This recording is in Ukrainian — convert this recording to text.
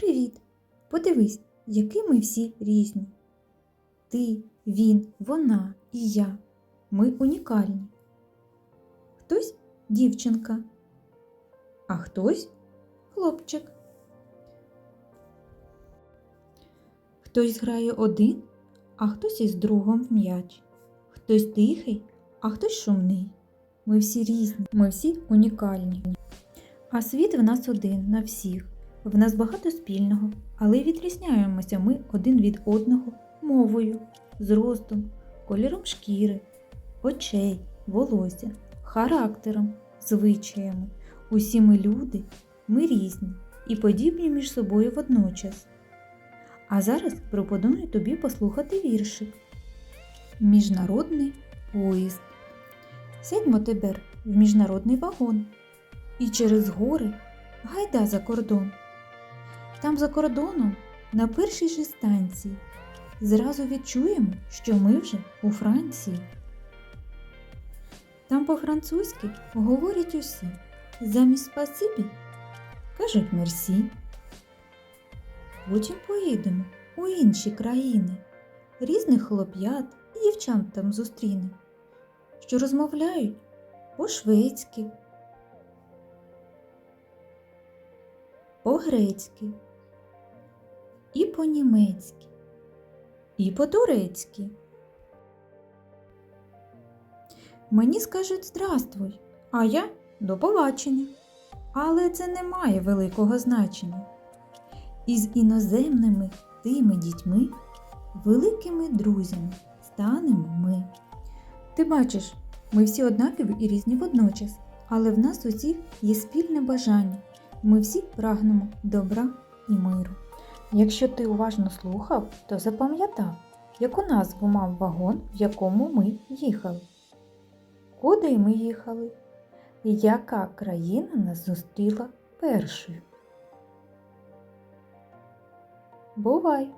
Привіт! Подивись, які ми всі різні. Ти, він, вона і я. Ми унікальні. Хтось дівчинка, а хтось хлопчик. Хтось грає один, а хтось із другом в м'яч. Хтось тихий, а хтось шумний. Ми всі різні, ми всі унікальні. А світ в нас один на всіх. В нас багато спільного, але відрізняємося ми один від одного мовою, зростом, кольором шкіри, очей, волосся, характером, звичаями. Усі ми люди, ми різні і подібні між собою водночас. А зараз пропоную тобі послухати віршик. Міжнародний поїзд. Сядьмо тепер в міжнародний вагон і через гори гайда за кордон. Там за кордоном, на першій же станції, зразу відчуємо, що ми вже у Франції. Там по-французьки говорять усі. Замість спасибі кажуть мерсі. Потім поїдемо у інші країни, різних хлоп'ят і дівчат там зустрінемо, що розмовляють по-шведськи, по-грецьки, і по-німецьки, і по-турецьки. Мені скажуть здравствуй, а я до побачення. Але це не має великого значення. Із іноземними тими дітьми, великими друзями станемо ми. Ти бачиш, ми всі однакові і різні водночас, але в нас усіх є спільне бажання. Ми всі прагнемо добра і миру. Якщо ти уважно слухав, то запам'ятав, яку назву мав вагон, в якому ми їхали. Куди ми їхали? І Яка країна нас зустріла першою? Бувай!